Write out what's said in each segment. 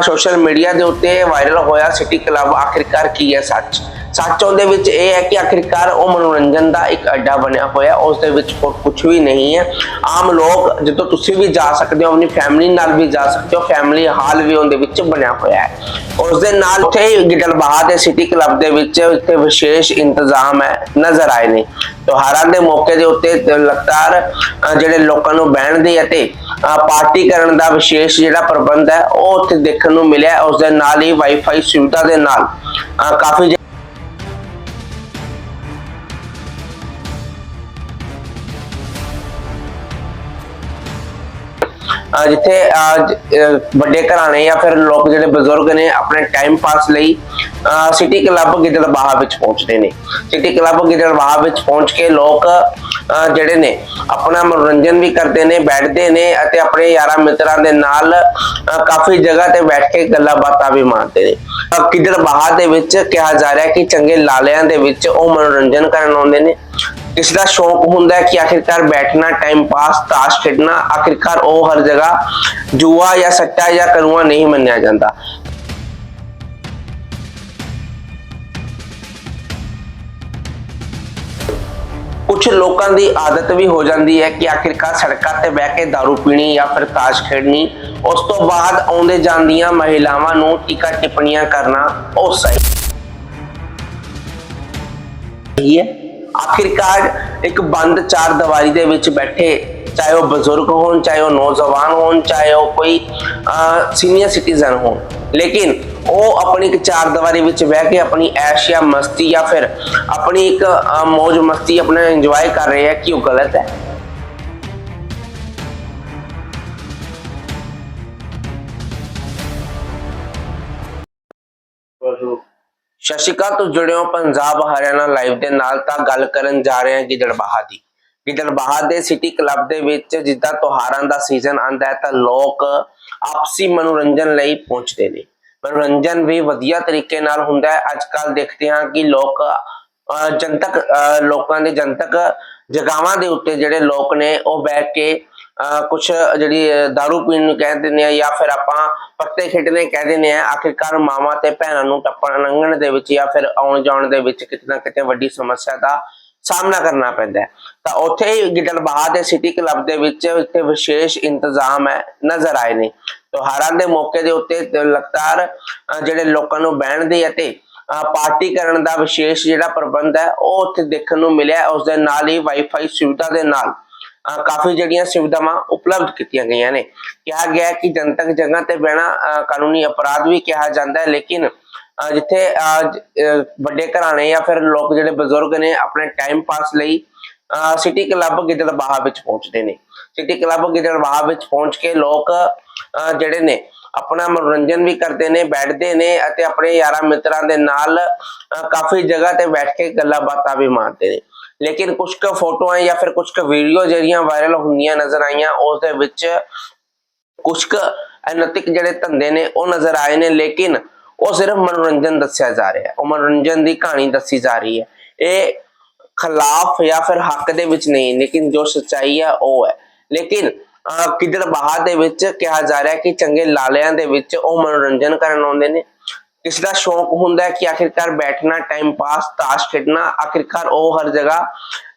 Social media ਦੇ ਉੱਤੇ viral ਹੋਇਆ ਸਿਟੀ ਕਲੱਬ ਆਖਿਰਕਾਰ ਕੀ ਹੈ ਸੱਚ? ਸੱਚ ਉਹਦੇ ਵਿੱਚ ਇਹ ਹੈ ਕਿ ਆਖਿਰਕਾਰ ਉਹ ਮਨੋਰੰਜਨ ਦਾ ਇੱਕ ਅੱਡਾ ਬਣਿਆ ਹੋਇਆ, ਉਸ ਦੇ ਵਿੱਚ ਹੋਰ ਕੁਝ ਵੀ ਨਹੀਂ ਹੈ। ਆਮ ਲੋਕ ਜਦੋਂ ਤੁਸੀਂ ਵੀ ਜਾ ਸਕਦੇ ਹੋ, ਆਪਣੀ ਫੈਮਿਲੀ ਨਾਲ ਵੀ ਜਾ ਸਕਦੇ ਹੋ ਫੈਮਿਲੀ ਹਾਲ ਵੀ ਉਹਦੇ ਵਿੱਚ ਬਣਿਆ ਹੋਇਆ ਹੈ। ਉਸ ਦੇ ਨਾਲ ਉੱਥੇ ਗਿੱਦੜਬਾਹਾ ਦੇ ਸਿਟੀ ਕਲੱਬ ਦੇ ਵਿੱਚ ਇੱਥੇ ਵਿਸ਼ੇਸ਼ ਇੰਤਜ਼ਾਮ ਹੈ, ਨਜ਼ਰ ਆਏ ਨੇ। ਤਿਉਹਾਰਾਂ ਦੇ ਮੌਕੇ ਦੇ ਉੱਤੇ ਲਗਾਤਾਰ ਜਿਹੜੇ ਲੋਕਾਂ ਨੂੰ ਬਹਿਣ ਦੇ ਅਤੇ ਪਾਰਟੀ ਕਰਨ ਦਾ ਵਿਸ਼ੇਸ਼ ਜਿਹੜਾ ਪ੍ਰਬੰਧ ਹੈ, ਉਹ ਉੱਥੇ ਦੇਖਣ ਨੂੰ ਮਿਲਿਆ ਉਸ ਦੇ ਨਾਲ ਹੀ ਵਾਈਫਾਈ ਸੁਵਿਧਾ ਦੇ ਨਾਲ। ਕਾਫੀ ਜਿੱਥੇ ਵੱਡੇ ਘਰਾਣੇ ਜਾਂ ਫਿਰ ਲੋਕ ਜਿਹੜੇ ਬਜ਼ੁਰਗ ਨੇ ਆਪਣੇ ਟਾਈਮ ਪਾਸ ਲਈ ਸਿਟੀ ਕਲੱਬ ਗਿੱਦੜਬਾਹਾ ਵਿੱਚ ਪਹੁੰਚਦੇ ਨੇ। ਸਿਟੀ ਕਲੱਬ ਗਿੱਦੜਬਾਹਾ ਵਿੱਚ ਪਹੁੰਚ ਕੇ ਲੋਕ, ਅਹ ਜਿਹੜੇ ਨੇ, ਆਪਣਾ ਮਨੋਰੰਜਨ ਵੀ ਕਰਦੇ ਨੇ, ਬੈਠਦੇ ਨੇ ਅਤੇ ਆਪਣੇ ਯਾਰਾਂ ਮਿੱਤਰਾਂ ਦੇ ਨਾਲ ਕਾਫੀ ਜਗ੍ਹਾ ਤੇ ਬੈਠ ਕੇ ਗੱਲਾਂ ਬਾਤਾਂ ਵੀ ਮਾਰਦੇ ਨੇ। ਅਹ ਗਿੱਦੜਬਾਹਾ ਦੇ ਵਿੱਚ ਕਿਹਾ ਜਾ ਰਿਹਾ ਕਿ ਚੰਗੇ ਲਾਲਿਆਂ ਦੇ ਵਿੱਚ ਉਹ ਮਨੋਰੰਜਨ ਕਰਨ ਆਉਂਦੇ ਨੇ। ਕਿਸੇ ਦਾ ਸ਼ੌਂਕ ਹੁੰਦਾ ਹੈ ਕਿ ਆਖਿਰਕਾਰ ਬੈਠਣਾ ਟਾਈਮ ਪਾਸ ਤਾਸ਼ ਖੇਡਣਾ, ਆਖਿਰਕਾਰ ਉਹ ਹਰ ਜਗ੍ਹਾ ਜੂਆ ਜਾਂ ਸੱਟਾ ਜਾਂ ਕਰੂਆ ਨਹੀਂ ਮੰਨਿਆ ਜਾਂਦਾ। ਕੁਝ ਲੋਕਾਂ ਦੀ ਆਦਤ ਵੀ ਹੋ ਜਾਂਦੀ ਹੈ ਕਿ ਆਖਿਰਕਾਰ ਸੜਕਾਂ ਤੇ ਬਹਿ ਕੇ दारू ਪੀਣੀ ਜਾਂ ਫਿਰ ਤਾਸ਼ ਖੇਡਣੀ, ਉਸ ਤੋਂ ਬਾਅਦ ਆਉਂਦੇ ਜਾਂਦੀਆਂ ਮਹਿਲਾਵਾਂ ਨੂੰ ਟੀਕਾ ਟਿੱਪਣੀਆਂ ਕਰਨਾ ਉਹ ਸਹੀ ਹੈ। ਆਖਿਰਕਾਰ ਇੱਕ ਬੰਦ ਚਾਰ ਦੀਵਾਰੀ ਦੇ ਵਿੱਚ ਬੈਠੇ ਚਾਹੇ ਉਹ ਬਜ਼ੁਰਗ ਹੋਣ ਚਾਹੇ ਉਹ ਨੌਜਵਾਨ ਹੋਣ ਚਾਹੇ ਉਹ ਕੋਈ ਸੀਨੀਅਰ ਸਿਟੀਜ਼ਨ ਹੋਣ। ਲੇਕਿਨ ਉਹ ਆਪਣੀ ਇੱਕ ਚਾਰ ਦੀਵਾਰੀ ਵਿੱਚ ਬਹਿ ਕੇ ਆਪਣੀ ਐਸ਼ ਜਾਂ ਮਸਤੀ ਜਾਂ ਫਿਰ ਆਪਣੀ ਇੱਕ ਅਹ, ਮौज ਮਸਤੀ ਆਪਣਾ ਇੰਜੋਏ ਕਰ ਰਹੇ ਹੈ ਕਿ ਉਹ ਗਲਤ ਹੈ। ਸਤਿ ਸ਼੍ਰੀ ਅਕਾਲ, ਤੁਸੀਂ ਜੁੜੇ ਹੋ ਪੰਜਾਬ ਹਰਿਆਣਾ ਲਾਈਵ ਦੇ ਨਾਲ। ਤਾਂ ਗੱਲ ਕਰਨ ਜਾ ਰਹੇ ਹਾਂ ਗਿੱਦੜਬਾਹਾ ਦੀ। ਗਿੱਦੜਬਾਹਾ ਦੇ ਸਿਟੀ ਕਲੱਬ ਦੇ ਵਿੱਚ ਜਿੱਦਾਂ ਤਿਉਹਾਰਾਂ ਦਾ ਸੀਜ਼ਨ ਆਂਦਾ ਹੈ, ਤਾਂ ਲੋਕ ਆਪਸੀ ਮਨੋਰੰਜਨ ਲਈ ਪਹੁੰਚਦੇ ਨੇ। ਮਨੋਰੰਜਨ ਵੀ ਵਧੀਆ ਤਰੀਕੇ ਨਾਲ ਹੁੰਦਾ ਹੈ। ਅੱਜ ਕੱਲ ਦੇਖਦੇ ਹਾਂ ਕਿ ਲੋਕ ਜਨਤਕ ਲੋਕਾਂ ਦੇ ਜਨਤਕ ਜਗਾਵਾਂ ਦੇ ਉੱਤੇ ਜਿਹੜੇ ਲੋਕ ਨੇ, ਉਹ ਬੈਠ ਕੇ ਕੁਝ ਜਿਹੜੀ ਅਹ, ਦਾਰੂ ਪੀਣ ਨੂੰ ਕਹਿ ਦਿੰਦੇ ਆ ਜਾਂ ਫਿਰ ਆਪਾਂ ਪੱਤੇ ਖੇਡਣੇ ਕਹਿ ਦਿੰਦੇ ਆ ਆਖਿਰਕਾਰ ਮਾਵਾਂ ਤੇ ਭੈਣਾਂ ਨੂੰ ਟੱਪਣ ਲੰਘਣ ਦੇ ਵਿੱਚ ਜਾਂ ਫਿਰ ਆਉਣ ਜਾਣ ਦੇ ਵਿੱਚ ਕਿਤੇ ਨਾ ਕਿਤੇ ਵੱਡੀ ਸਮੱਸਿਆ ਦਾ ਸਾਹਮਣਾ ਕਰਨਾ ਪੈਂਦਾ ਤਾਂ ਉੱਥੇ ਹੀ ਗਿੱਦੜਬਾਹਾ ਦੇ ਸਿਟੀ ਕਲੱਬ ਦੇ ਵਿੱਚ ਇੱਥੇ ਵਿਸ਼ੇਸ਼ ਇੰਤਜ਼ਾਮ ਹੈ ਨਜ਼ਰ ਆਏ ਨੇ। ਤਿਉਹਾਰਾਂ ਦੇ ਮੌਕੇ ਦੇ ਉੱਤੇ ਲਗਾਤਾਰ ਜਿਹੜੇ ਲੋਕਾਂ ਨੂੰ ਬਹਿਣ ਦੇ ਅਤੇ ਪਾਰਟੀ ਕਰਨ ਦਾ ਵਿਸ਼ੇਸ਼ ਜਿਹੜਾ ਪ੍ਰਬੰਧ ਹੈ ਉਹ ਉੱਥੇ ਦੇਖਣ ਨੂੰ ਮਿਲਿਆ। ਉਸ ਦੇ ਨਾਲ ਹੀ ਵਾਈਫਾਈ ਸੁਵਿਧਾ ਦੇ ਨਾਲ ਕਾਫੀ ਜਿਹੜੀਆਂ ਸੁਵਿਧਾਵਾਂ ਉਪਲਬਧ ਕੀਤੀਆਂ ਗਈਆਂ ਨੇ। ਕਿਹਾ ਗਿਆ ਕਿ ਜਨਤਕ ਜਗ੍ਹਾ ਤੇ ਬਹਿਣਾ ਕਾਨੂੰਨੀ ਅਪਰਾਧ ਵੀ ਕਿਹਾ ਜਾਂਦਾ ਹੈ, ਲੇਕਿਨ ਜਿੱਥੇ ਵੱਡੇ ਘਰਾਣੇ ਜਾਂ ਫਿਰ ਲੋਕ ਜਿਹੜੇ ਬਜ਼ੁਰਗ ਨੇ, ਆਪਣੇ ਟਾਈਮ ਪਾਸ ਲਈ ਸਿਟੀ ਕਲੱਬ ਗਿੱਦੜਬਾਹਾ ਵਿੱਚ ਪਹੁੰਚਦੇ ਨੇ। ਸਿਟੀ ਕਲੱਬ ਗਿੱਦੜਬਾਹਾ ਵਿੱਚ ਪਹੁੰਚ ਕੇ ਲੋਕ, ਅਹ ਜਿਹੜੇ ਨੇ, ਆਪਣਾ ਮਨੋਰੰਜਨ ਵੀ ਕਰਦੇ ਨੇ, ਬੈਠਦੇ ਨੇ ਅਤੇ ਆਪਣੇ ਯਾਰਾਂ ਮਿੱਤਰਾਂ ਦੇ ਨਾਲ ਕਾਫੀ ਜਗ੍ਹਾ ਤੇ ਬੈਠ ਕੇ ਗੱਲਾਂ ਬਾਤਾਂ ਵੀ ਮਾਰਦੇ ਨੇ। ਲੇਕਿਨ ਕੁਝ ਕੁ ਫੋਟੋਆਂ ਜਾਂ ਫਿਰ ਕੁਝ ਕੁ ਵੀਡੀਓ ਜਿਹੜੀਆਂ ਵਾਇਰਲ ਹੁੰਦੀਆਂ ਨਜ਼ਰ ਆਈਆਂ ਉਸ ਦੇ ਵਿੱਚ ਕੁਝ ਕੁ ਅਨੈਤਿਕ ਜਿਹੜੇ ਧੰਦੇ ਨੇ ਉਹ ਨਜ਼ਰ ਆਏ ਨੇ ਲੇਕਿਨ ਉਹ ਸਿਰਫ ਮਨੋਰੰਜਨ ਦੱਸਿਆ ਜਾ ਰਿਹਾ ਹੈ। ਉਹ ਮਨੋਰੰਜਨ ਦੀ ਕਹਾਣੀ ਦੱਸੀ ਜਾ ਰਹੀ ਹੈ। ਇਹ ਖਿਲਾਫ ਜਾਂ ਫਿਰ ਹੱਕ ਦੇ ਵਿੱਚ ਨਹੀਂ ਲੇਕਿਨ ਜੋ ਸੱਚਾਈ ਹੈ ਉਹ ਹੈ। ਲੇਕਿਨ ਅਹ, ਗਿੱਦੜਬਾਹਾ ਦੇ ਵਿੱਚ ਕਿਹਾ ਜਾ ਰਿਹਾ ਕਿ ਚੰਗੇ ਲਾਲਿਆਂ ਦੇ ਵਿੱਚ ਉਹ ਮਨੋਰੰਜਨ ਕਰਨ ਆਉਂਦੇ ਨੇ ਕਿਸੇ ਦਾ ਸ਼ੌਕ ਹੁੰਦਾ ਹੈ ਕਿ ਆਖਿਰਕਾਰ ਬੈਠਣਾ ਟਾਈਮ ਪਾਸ ਤਾਸ਼ ਖੇਡਣਾ, ਆਖਿਰਕਾਰ ਉਹ ਹਰ ਜਗ੍ਹਾ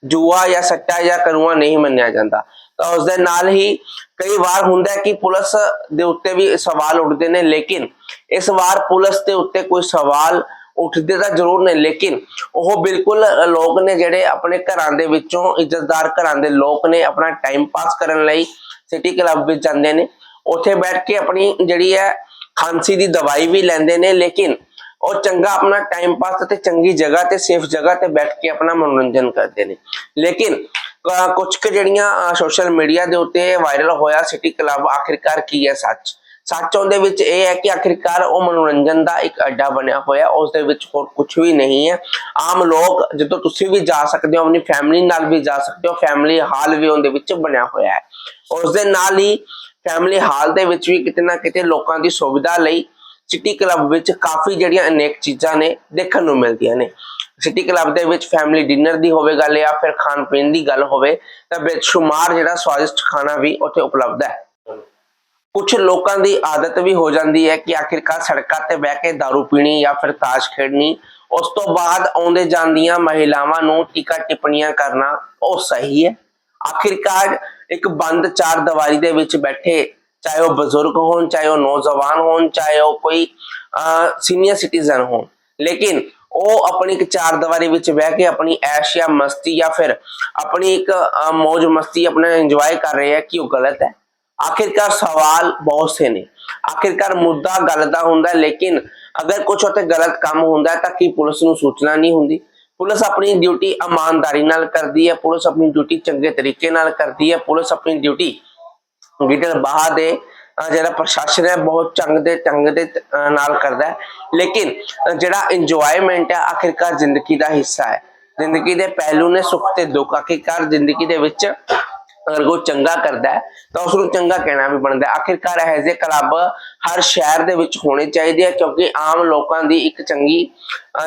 ਜੂਆ ਜਾਂ ਸੱਟਾ ਜਾਂ ਕਰੂਆ ਨਹੀਂ ਮੰਨਿਆ ਜਾਂਦਾ। ਤਾਂ ਉਸ ਦੇ ਨਾਲ ਹੀ ਕਈ ਵਾਰ ਹੁੰਦਾ ਹੈ ਕਿ ਪੁਲਿਸ ਦੇ ਉੱਤੇ ਵੀ ਸਵਾਲ ਉੱਠਦੇ ਨੇ, ਲੇਕਿਨ ਇਸ ਵਾਰ ਪੁਲਿਸ ਦੇ ਉੱਤੇ ਕੋਈ ਸਵਾਲ ਉੱਠਦੇ ਤਾਂ ਜ਼ਰੂਰ ਨੇ, ਲੇਕਿਨ ਉਹ ਬਿਲਕੁਲ ਲੋਕ ਨੇ ਜਿਹੜੇ ਆਪਣੇ ਘਰਾਂ ਦੇ ਵਿੱਚੋਂ, ਇੱਜ਼ਤਦਾਰ ਘਰਾਂ ਦੇ ਲੋਕ ਨੇ, ਆਪਣਾ ਟਾਈਮ ਪਾਸ ਕਰਨ ਲਈ ਸਿਟੀ ਕਲੱਬ ਵਿੱਚ ਜਾਂਦੇ ਨੇ। ਉੱਥੇ ਬੈਠ ਕੇ ਆਪਣੀ ਜਿਹੜੀ ਹੈ ਖਾਂਸੀ ਦੀ ਦਵਾਈ ਵੀ ਲੈਂਦੇ ਨੇ, ਲੇਕਿਨ ਉਹ ਚੰਗਾ ਆਪਣਾ ਟਾਈਮ ਪਾਸ ਤੇ ਚੰਗੀ ਜਗ੍ਹਾ ਤੇ ਸੇਫ ਜਗ੍ਹਾ ਤੇ ਬੈਠ ਕੇ ਆਪਣਾ ਮਨੋਰੰਜਨ ਕਰਦੇ ਨੇ। ਲੇਕਿਨ, ਅਹ ਕੁਝ ਕੁ ਜਿਹੜੀਆਂ ਸੋਸ਼ਲ ਮੀਡੀਆ ਦੇ ਉੱਤੇ ਵਾਇਰਲ ਹੋਇਆ ਸਿਟੀ ਕਲੱਬ ਆਖਿਰਕਾਰ ਕੀ ਹੈ ਸੱਚ? ਸੱਚ ਉਹਦੇ ਵਿੱਚ ਇਹ ਹੈ ਕਿ ਆਖਿਰਕਾਰ ਉਹ ਮਨੋਰੰਜਨ ਦਾ ਇੱਕ ਅੱਡਾ ਬਣਿਆ ਹੋਇਆ ਉਸ ਦੇ ਵਿੱਚ ਹੋਰ ਕੁਝ ਵੀ ਨਹੀਂ ਹੈ। ਆਮ ਲੋਕ ਜਦੋਂ ਤੁਸੀਂ ਵੀ ਜਾ ਸਕਦੇ ਹੋ, ਆਪਣੀ ਫੈਮਿਲੀ ਨਾਲ ਵੀ ਜਾ ਸਕਦੇ ਹੋ ਫੈਮਿਲੀ ਹਾਲ ਵੀ ਉਹਦੇ ਵਿੱਚ ਬਣਿਆ ਹੋਇਆ ਹੈ। ਉਸ ਦੇ ਨਾਲ ਹੀ ਫੈਮਿਲੀ ਹਾਲ ਦੇ ਵਿੱਚ ਵੀ ਕਿਤੇ ਨਾ ਕਿਤੇ ਲੋਕਾਂ ਦੀ ਸੁਵਿਧਾ ਲਈ ਸਿਟੀ ਕਲੱਬ ਵਿੱਚ ਕਾਫੀ ਜਿਹੜੀਆਂ ਅਨੇਕ ਚੀਜ਼ਾਂ ਨੇ ਦੇਖਣ ਨੂੰ ਮਿਲਦੀਆਂ ਨੇ। ਸਿਟੀ ਕਲੱਬ ਦੇ ਵਿੱਚ ਫੈਮਿਲੀ ਡਿਨਰ ਦੀ ਹੋਵੇ ਗੱਲ ਜਾਂ ਫਿਰ ਖਾਣ ਪੀਣ ਦੀ ਗੱਲ ਹੋਵੇ, ਤਾਂ ਬੇਸ਼ੁਮਾਰ ਜਿਹੜਾ ਸਵਾਦਿਸ਼ਟ ਖਾਣਾ ਵੀ ਉੱਥੇ ਉਪਲਬਧ ਹੈ। ਕੁਝ ਲੋਕਾਂ ਦੀ ਆਦਤ ਵੀ ਹੋ ਜਾਂਦੀ ਹੈ ਕਿ ਆਖਿਰਕਾਰ ਸੜਕਾਂ ਤੇ ਬਹਿ ਕੇ दारू ਪੀਣੀ ਜਾਂ ਫਿਰ ਤਾਸ਼ ਖੇਡਣੀ, ਉਸ ਤੋਂ ਬਾਅਦ ਆਉਂਦੇ ਜਾਂਦੀਆਂ ਮਹਿਲਾਵਾਂ ਨੂੰ ਟੀਕਾ ਟਿੱਪਣੀਆਂ ਕਰਨਾ ਉਹ ਸਹੀ ਹੈ। ਆਖਿਰਕਾਰ ਇੱਕ ਬੰਦ ਚਾਰ ਦੀਵਾਰੀ ਦੇ ਵਿੱਚ ਬੈਠੇ ਚਾਹੇ ਉਹ ਬਜ਼ੁਰਗ ਹੋਣ ਚਾਹੇ ਉਹ ਨੌਜਵਾਨ ਹੋਣ ਚਾਹੇ ਉਹ ਕੋਈ ਸੀਨੀਅਰ ਸਿਟੀਜ਼ਨ ਹੋਣ। ਲੇਕਿਨ ਉਹ ਆਪਣੀ ਇੱਕ ਚਾਰ ਦੀਵਾਰੀ ਵਿੱਚ ਬਹਿ ਕੇ ਆਪਣੀ ਐਸ਼ ਜਾਂ ਮਸਤੀ ਜਾਂ ਫਿਰ ਆਪਣੀ ਇੱਕ ਅਹ, ਮौज ਮਸਤੀ ਆਪਣਾ ਇੰਜੋਏ ਕਰ ਰਹੇ ਹੈ ਕਿ ਉਹ ਗਲਤ ਹੈ? ਆਖਿਰਕਾਰ ਸਵਾਲ ਬਹੁਤ ਸੇ ਨੇ। ਆਖਿਰਕਾਰ ਮੁੱਦਾ ਗੱਲ ਦਾ ਹੁੰਦਾ ਲੇਕਿਨ ਅਗਰ ਕੁਝ ਉੱਥੇ ਗਲਤ ਕੰਮ ਹੁੰਦਾ ਤਾਂ ਕੀ ਪੁਲਿਸ ਨੂੰ ਸੂਚਨਾ ਨਹੀਂ ਹੁੰਦੀ? ਪੁਲਿਸ ਆਪਣੀ ਡਿਊਟੀ ਇਮਾਨਦਾਰੀ ਨਾਲ ਕਰਦੀ ਹੈ, ਪੁਲਿਸ ਆਪਣੀ ਡਿਊਟੀ ਚੰਗੇ ਤਰੀਕੇ ਨਾਲ ਕਰਦੀ ਹੈ, ਪੁਲਿਸ ਆਪਣੀ ਡਿਊਟੀ ਗਿੱਦੜ ਬਾਹਾ ਦੇ ਜਿਹੜਾ ਪ੍ਰਸ਼ਾਸਨ ਹੈ, ਬਹੁਤ ਚੰਗ ਦੇ ਚੰਗ ਦੇ ਨਾਲ ਕਰਦਾ ਹੈ। ਲੇਕਿਨ ਜਿਹੜਾ ਇੰਜੋਇਮੈਂਟ ਹੈ, ਆਖਿਰਕਾਰ ਜ਼ਿੰਦਗੀ ਦਾ ਹਿੱਸਾ ਹੈ। ਜ਼ਿੰਦਗੀ ਦੇ ਪਹਿਲੂ ਨੇ ਸੁੱਖ ਤੇ ਦੁੱਖ, ਆਖਿਰਕਾਰ ਜ਼ਿੰਦਗੀ ਦੇ ਵਿੱਚ ਅਗਰ ਕੋਈ ਚੰਗਾ ਕਰਦਾ ਹੈ, ਤਾਂ ਉਸ ਨੂੰ ਚੰਗਾ ਕਹਿਣਾ ਵੀ ਬਣਦਾ ਆਖਿਰਕਾਰ ਇਹ ਜਿਹੇ ਕਲੱਬ ਹਰ ਸ਼ਹਿਰ ਦੇ ਵਿੱਚ ਹੋਣੇ ਚਾਹੀਦੇ ਆ, ਕਿਉਂਕਿ ਆਮ ਲੋਕਾਂ ਦੀ ਇੱਕ ਚੰਗੀ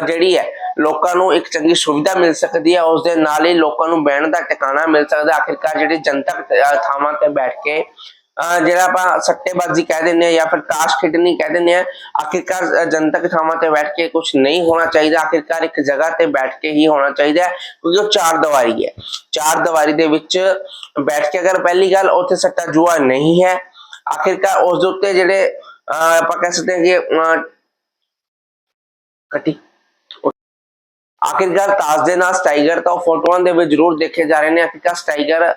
ਜਿਹੜੀ ਹੈ ਲੋਕਾਂ ਨੂੰ ਇੱਕ ਚੰਗੀ ਸੁਵਿਧਾ ਮਿਲ ਸਕਦੀ ਹੈ ਉਸ ਦੇ ਨਾਲ ਹੀ ਲੋਕਾਂ ਨੂੰ ਬਹਿਣ ਦਾ ਟਿਕਾਣਾ ਮਿਲ ਸਕਦਾ ਆਖਿਰਕਾਰ ਜਿਹੜੇ ਜਨਤਕ ਥਾਵਾਂ ਤੇ ਬੈਠ ਕੇ, ਅਹ, ਜਿਹੜਾ ਆਪਾਂ ਸੱਟੇਬਾਜ਼ੀ ਕਹਿ ਦਿੰਦੇ ਆ ਜਾਂ ਫਿਰ ਤਾਸ਼ ਖੇਡਣੀ ਕਹਿ ਦਿੰਦੇ ਆ ਆਖਿਰਕਾਰ ਜਨਤਕ ਥਾਵਾਂ ਤੇ ਬੈਠ ਕੇ ਕੁਝ ਨਹੀਂ ਹੋਣਾ ਚਾਹੀਦਾ। ਆਖਿਰਕਾਰ ਇੱਕ ਜਗ੍ਹਾ ਤੇ ਬੈਠ ਕੇ ਹੀ ਹੋਣਾ ਚਾਹੀਦਾ ਹੈ, ਕਿਉਂਕਿ ਉਹ ਚਾਰ ਦੀਵਾਰੀ ਹੈ। ਚਾਰ ਦੀਵਾਰੀ ਦੇ ਵਿੱਚ ਬੈਠ ਕੇ ਅਗਰ ਪਹਿਲੀ ਗੱਲ ਉੱਥੇ ਸੱਟਾ ਜੂਆ ਨਹੀਂ ਹੈ, ਆਖਿਰਕਾਰ ਉਸ ਦੇ ਉੱਤੇ ਜਿਹੜੇ, ਅਹ, ਆਪਾਂ ਕਹਿ ਸਕਦੇ ਹਾਂ ਕਿ, ਅਹ ਆਖਿਰਕਾਰ ਤਾਜ ਦੇ ਨਾਲ ਸਟਾਈਗਰ ਤਾਂ ਫੋਟੋਆਂ ਦੇ ਵਿੱਚ ਜ਼ਰੂਰ ਦੇਖੇ ਜਾ ਰਹੇ ਨੇ, ਆਖਿਰਕਾਰ ਸਟਾਈਗਰ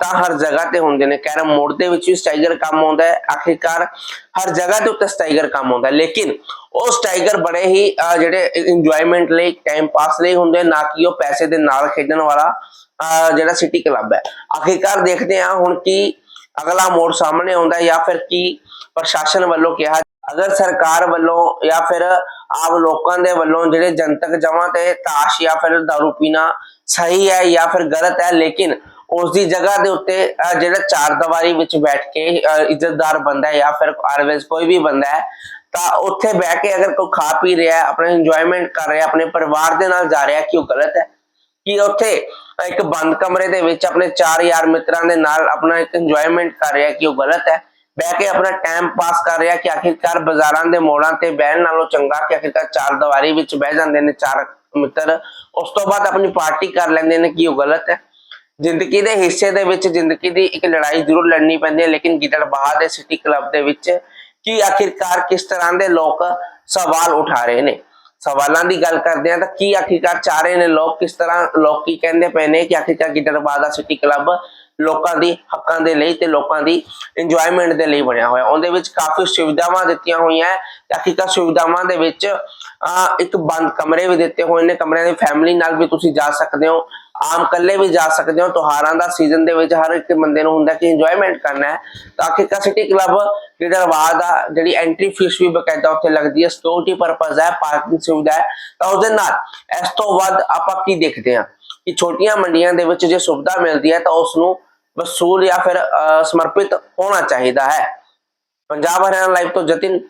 ਤਾਂ ਹਰ ਜਗ੍ਹਾ ਤੇ ਹੁੰਦੇ ਨੇ। ਕੈਰਮ ਮੋੜ ਦੇ ਵਿੱਚ ਵੀ ਸਟਾਈਗਰ ਕੰਮ ਆਉਂਦਾ ਹੈ। ਆਖਿਰਕਾਰ ਹਰ ਜਗ੍ਹਾ ਦੇ ਉੱਤੇ ਸਟਾਈਗਰ ਕੰਮ ਆਉਂਦਾ ਲੇਕਿਨ ਉਹ ਸਟਾਈਗਰ ਬੜੇ ਹੀ ਜਿਹੜੇ ਇੰਜੋਇਮੈਂਟ ਲਈ ਟਾਈਮ ਪਾਸ ਲਈ ਹੁੰਦੇ, ਨਾ ਕਿ ਉਹ ਪੈਸੇ ਦੇ ਨਾਲ ਖੇਡਣ ਵਾਲਾ, ਅਹ ਜਿਹੜਾ ਸਿਟੀ ਕਲੱਬ ਹੈ। ਆਖਿਰਕਾਰ ਦੇਖਦੇ ਹਾਂ ਹੁਣ ਕੀ ਅਗਲਾ ਮੋੜ ਸਾਹਮਣੇ ਆਉਂਦਾ ਜਾਂ ਫਿਰ ਕੀ ਪ੍ਰਸ਼ਾਸਨ ਵੱਲੋਂ ਕਿਹਾ ਅਗਰ ਸਰਕਾਰ ਵੱਲੋਂ ਜਾਂ ਫਿਰ ਆਮ ਲੋਕਾਂ ਦੇ ਵੱਲੋਂ ਜਿਹੜੇ ਜਨਤਕ ਜਮਾਂ ਤੇ ਤਾਸ਼ ਜਾਂ ਫਿਰ ਦਾਰੂ ਪੀਣਾ ਸਹੀ ਹੈ ਜਾਂ ਫਿਰ ਗਲਤ ਹੈ, ਲੇਕਿਨ ਉਸ ਦੀ ਜਗ੍ਹਾ ਦੇ ਉੱਤੇ ਜਿਹੜਾ ਚਾਰ ਦੀਵਾਰੀ ਵਿੱਚ ਬੈਠ ਕੇ ਇੱਜ਼ਤਦਾਰ ਬੰਦਾ ਜਾਂ ਫਿਰ ਆਰਵੇਜ਼ ਕੋਈ ਵੀ ਬੰਦਾ ਹੈ, ਤਾਂ ਉੱਥੇ ਬਹਿ ਕੇ ਅਗਰ ਕੋਈ ਖਾ ਪੀ ਰਿਹਾ ਹੈ, ਆਪਣਾ ਇੰਜੋਇਮੈਂਟ ਕਰ ਰਿਹਾ ਆਪਣੇ ਪਰਿਵਾਰ ਦੇ ਨਾਲ ਜਾ ਰਿਹਾ ਕਿ ਉਹ ਗਲਤ ਹੈ, ਕਿ ਉੱਥੇ ਇੱਕ ਬੰਦ ਕਮਰੇ ਦੇ ਵਿੱਚ ਆਪਣੇ ਚਾਰ ਯਾਰ ਮਿੱਤਰਾਂ ਦੇ ਨਾਲ ਆਪਣਾ ਇੱਕ ਇੰਜੋਇਮੈਂਟ ਕਰ ਰਿਹਾ ਕਿ ਉਹ ਗਲਤ ਹੈ ਬਹਿ ਕੇ ਆਪਣਾ ਟਾਈਮ ਪਾਸ ਕਰ ਰਿਹਾ ਕਿ ਆਖਿਰਕਾਰ ਬਾਜ਼ਾਰਾਂ ਦੇ ਮੋੜਾਂ ਤੇ ਬਹਿਣ ਨਾਲੋਂ ਚੰਗਾ ਕਿ ਆਖਿਰਕਾਰ ਚਾਰ ਦੀਵਾਰੀ ਵਿੱਚ ਬਹਿ ਜਾਂਦੇ ਨੇ ਚਾਰ ਮਿੱਤਰ। ਉਸ ਤੋਂ ਬਾਅਦ ਆਪਣੀ ਪਾਰਟੀ ਕਰ ਲੈਂਦੇ ਨੇ, ਕਿ ਉਹ ਗਲਤ ਹੈ? ਜ਼ਿੰਦਗੀ ਦੇ ਹਿੱਸੇ ਦੇ ਵਿੱਚ ਜ਼ਿੰਦਗੀ ਦੀ ਇੱਕ ਲੜਾਈ ਜ਼ਰੂਰ ਲੜਨੀ ਪੈਂਦੀ ਹੈ, ਲੇਕਿਨ ਗਿੱਦੜਬਾਹਾ ਦੇ ਸਿਟੀ ਕਲੱਬ ਦੇ ਵਿੱਚ ਕੀ ਆਖਿਰਕਾਰ ਕਿਸ ਤਰ੍ਹਾਂ ਦੇ ਲੋਕ ਸਵਾਲ ਉਠਾ ਰਹੇ ਨੇ? ਸਵਾਲਾਂ ਦੀ ਗੱਲ ਕਰਦੇ ਆ ਤਾਂ ਕੀ ਆਖਿਰਕਾਰ ਚਾਹ ਰਹੇ ਨੇ ਲੋਕ ਕਿਸ ਤਰ੍ਹਾਂ ਲੋਕ ਕੀ ਕਹਿੰਦੇ ਪਏ ਨੇ ਕਿ ਆਖਿਰਕਾਰ ਗਿੱਦੜਬਾਹਾ ਦਾ ਸਿਟੀ ਕਲੱਬ ਲੋਕਾਂ ਦੀ ਹੱਕਾਂ ਦੇ ਲਈ ਤੇ ਲੋਕਾਂ ਦੀ ਇੰਜੋਇਮੈਂਟ ਦੇ ਲਈ ਬਣਿਆ ਹੋਇਆ। ਉਹਦੇ ਵਿੱਚ ਕਾਫੀ ਸੁਵਿਧਾਵਾਂ ਦਿੱਤੀਆਂ ਹੋਈਆਂ ਹੈ। ਤੇ ਆਖਿਰਕਾਰ ਸੁਵਿਧਾਵਾਂ ਦੇ ਵਿੱਚ ਇੱਕ ਬੰਦ ਕਮਰੇ ਵੀ ਦਿੱਤੇ ਹੋਏ ਨੇ। ਕਮਰਿਆਂ ਦੀ ਫੈਮਿਲੀ ਨਾਲ ਵੀ ਤੁਸੀਂ ਜਾ ਸਕਦੇ ਹੋ। ਆਮ ਇਕੱਲੇ ਵੀ ਜਾ ਸਕਦੇ ਹੋ। ਤਿਉਹਾਰਾਂ ਦਾ ਸੀਜ਼ਨ ਦੇ ਵਿੱਚ ਹਰ ਇੱਕ ਬੰਦੇ ਨੂੰ ਹੁੰਦਾ ਕਿ ਇੰਜੋਇਮੈਂਟ ਕਰਨਾ ਹੈ। ਤਾਂ ਆਖਿਰਕਾਰ ਸਿਟੀ ਕਲੱਬ ਜਿਹੜਾ ਗਿੱਦੜਬਾਹਾ ਆ, ਜਿਹੜੀ ਐਂਟਰੀ ਫੀਸ ਵੀ ਬਕਾਇਦਾ ਉੱਥੇ ਲੱਗਦੀ ਹੈ। ਸਿਕਿਉਰਿਟੀ ਪਰਪਸ ਹੈ ਪਾਰਕਿੰਗ ਸੁਵਿਧਾ ਹੈ। ਤਾਂ ਉਹਦੇ ਨਾਲ ਇਸ ਤੋਂ ਵੱਧ ਆਪਾਂ ਕੀ ਦੇਖਦੇ ਹਾਂ ਕਿ ਛੋਟੀਆਂ ਮੰਡੀਆਂ ਦੇ ਵਿੱਚ ਜੇ ਸੁਵਿਧਾ ਮਿਲਦੀ ਹੈ ਤਾਂ ਉਸ ਨੂੰ ਵਸੂਲ ਜਾਂ ਫਿਰ ਅਹ, ਸਮਰਪਿਤ ਹੋਣਾ ਚਾਹੀਦਾ ਹੈ। ਪੰਜਾਬ ਹਰਿਆਣਾ ਲਾਈਵ ਤੋਂ ਜਤਿਨ